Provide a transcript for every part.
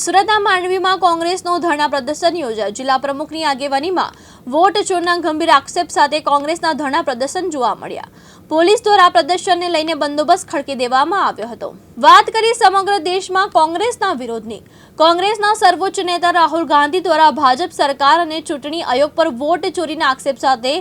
સુરતના માંડવીમાં કોંગ્રેસનો ધરણા પ્રદર્શન યોજાયું. જિલ્લા પ્રમુખની આગેવાનીમાં વોટ ચોરના ગંભીર આક્ષેપ સાથે કોંગ્રેસના ધરણા પ્રદર્શન જોવા મળ્યા. પોલીસ દ્વારા પ્રદર્શનને લઈને બંદોબસ્ત ખડકી દેવામાં આવ્યો હતો. વાત કરી સમગ્ર દેશમાં કોંગ્રેસના વિરોધની. કોંગ્રેસના સર્વોચ્ચ નેતા રાહુલ ગાંધી દ્વારા ભાજપ સરકાર અને ચૂંટણી આયોગ પર વોટ ચોરીના આક્ષેપ સાથે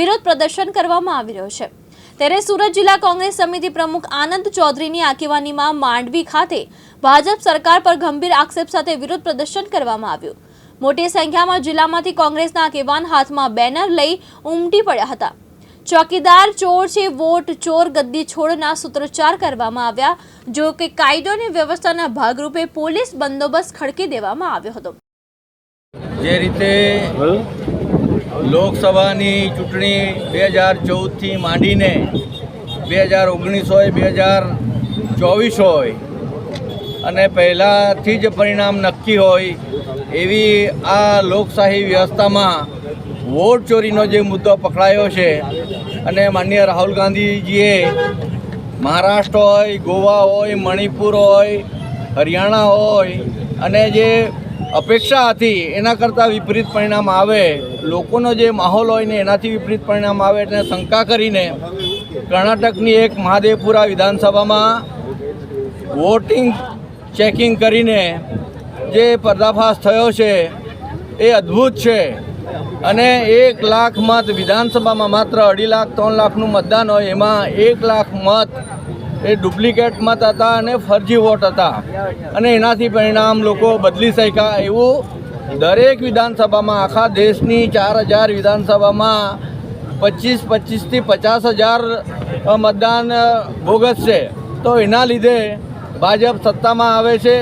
વિરોધ પ્રદર્શન કરવામાં આવી રહ્યો છે. ત્યારે સુરત જિલ્લા કોંગ્રેસ સમિતિ પ્રમુખ આનંદ ચૌધરીની આગેવાનીમાં માંડવી ખાતે ભાજપ સરકાર પર ગંભીર આક્ષેપ સાથે વિરોધ પ્રદર્શન કરવામાં આવ્યું. મોટી સંખ્યામાં જિલ્લામાંથી કોંગ્રેસના આગેવાન હાથમાં બેનર લઈ ઉમટી પડ્યા હતા. ચોકીદાર ચોર છે, વોટ ચોર, ગદ્દી છોડના સૂત્રોચ્ચાર કરવામાં આવ્યા, જો કે કાયદો અને વ્યવસ્થાના ભાગરૂપે પોલીસ બંદોબસ્ત ખડકી દેવામાં આવ્યો હતો. જે રીતે લોકસભાની ચૂંટણી બે હજાર ચૌદથી માંડીને બે હજાર ઓગણીસ હોય, બે હજાર ચોવીસ હોય, અને પહેલાંથી જ પરિણામ નક્કી હોય એવી આ લોકશાહી વ્યવસ્થામાં વોટ ચોરીનો જે મુદ્દો પકડાયો છે અને માનનીય રાહુલ ગાંધીજીએ મહારાષ્ટ્ર હોય, ગોવા હોય, મણિપુર હોય, હરિયાણા હોય અને જે અપેક્ષા હતી, એના કરતાં વિપરીત પરિણામ આવે. લોકોનો જે માહોલ હોય ને, એનાથી વિપરીત પરિણામ આવે એટલે શંકા કરીને કર્ણાટકની એક મહાદેવપુરા વિધાનસભામાં વોટિંગ ચેકિંગ કરીને જે પર્દાફાશ થયો છે, એ અદ્ભુત છે. અને એક લાખ મત વિધાનસભામાં માત્ર અઢી લાખ, ત્રણ લાખનું મતદાન હોય, એમાં એક લાખ મત એ ડુપ્લિકેટ મત હતા અને ફરજી વોટ હતા. અને એનાથી પરિણામ લોકો બદલી શક્યા એવું દરેક વિધાનસભામાં, આખા દેશની ચાર હજાર વિધાનસભામાં પચીસ પચીસથી પચાસ હજાર મતદાન બોગસ છે તો એના લીધે ભાજપ સત્તામાં આવે છે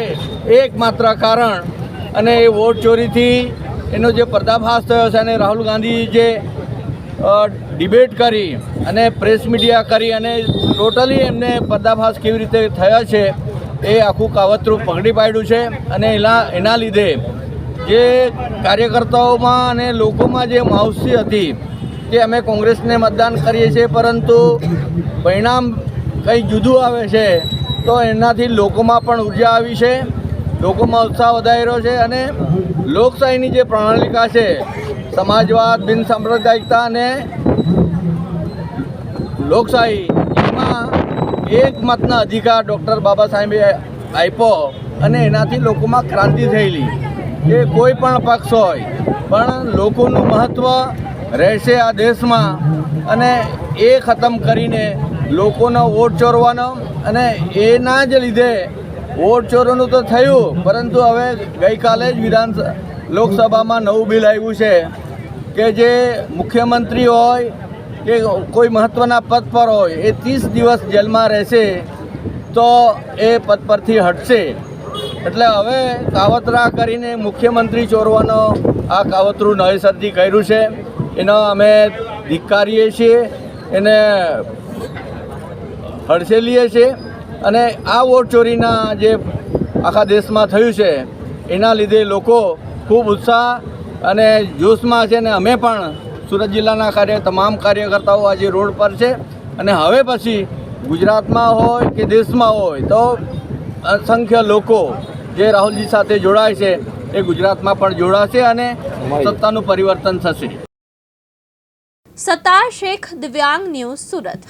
એકમાત્ર કારણ અને એ વોટ ચોરીથી એનો જે પર્દાફાશ થયો છે અને રાહુલ ગાંધી જે ડિબેટ કરી અને પ્રેસ મીડિયા કરી અને ટોટલી એમને પર્દાફાશ કેવી રીતે થયા છે એ આખું કાવતરું પકડી પાડ્યું છે અને એના એના લીધે જે કાર્યકર્તાઓમાં અને લોકોમાં જે માવસી હતી કે અમે કોંગ્રેસને મતદાન કરીએ છીએ, પરંતુ પરિણામ કંઈ જુદું આવે છે, તો એનાથી લોકોમાં પણ ઊર્જા આવી છે, લોકોમાં ઉત્સાહ વધારી રહ્યો છે અને લોકશાહીની જે પ્રણાલિકા છે, સમાજવાદ બિન સાંપ્રદાયિકતા અને લોકશાહી એમાં એક મતના અધિકાર ડૉક્ટર બાબા સાહેબે આપ્યો અને એનાથી લોકોમાં ક્રાંતિ થયેલી. એ કોઈ પણ પક્ષ હોય, પણ લોકોનું મહત્ત્વ રહેશે આ દેશમાં અને એ ખતમ કરીને લોકોનો વોટ ચોરવાનો અને એના જ લીધે વોટ ચોરોનું તો થયું, પરંતુ હવે ગઈકાલે જ વિધાન લોકસભામાં નવું બિલ આવ્યું છે કે જે મુખ્યમંત્રી હોય કે કોઈ મહત્ત્વના પદ પર હોય, એ ત્રીસ દિવસ જેલમાં રહેશે, તો એ પદ પરથી હટશે. એટલે હવે કાવતરા કરીને મુખ્યમંત્રી ચોરવાનો આ કાવતરું નવેસરથી કર્યું છે. એનો અમે ધિક્કારીએ છીએ, એને હડસેલીએ છીએ. અને આ વોટ ચોરીના જે આખા દેશમાં થયું છે, એના લીધે લોકો ખૂબ ઉત્સાહ અને જોશમાં છે ને અમે પણ સુરત જિલ્લાના કાર્ય તમામ કાર્યકર્તાઓ આજે રોડ પર છે અને હવે પછી ગુજરાતમાં હોય કે દેશમાં હોય તો અસંખ્ય લોકો જે રાહુલજી સાથે જોડાય છે એ ગુજરાતમાં પણ જોડાશે અને સત્તાનું પરિવર્તન થશે. સત્તાર શેખ દિવ્યાંગ ન્યૂઝ સુરત.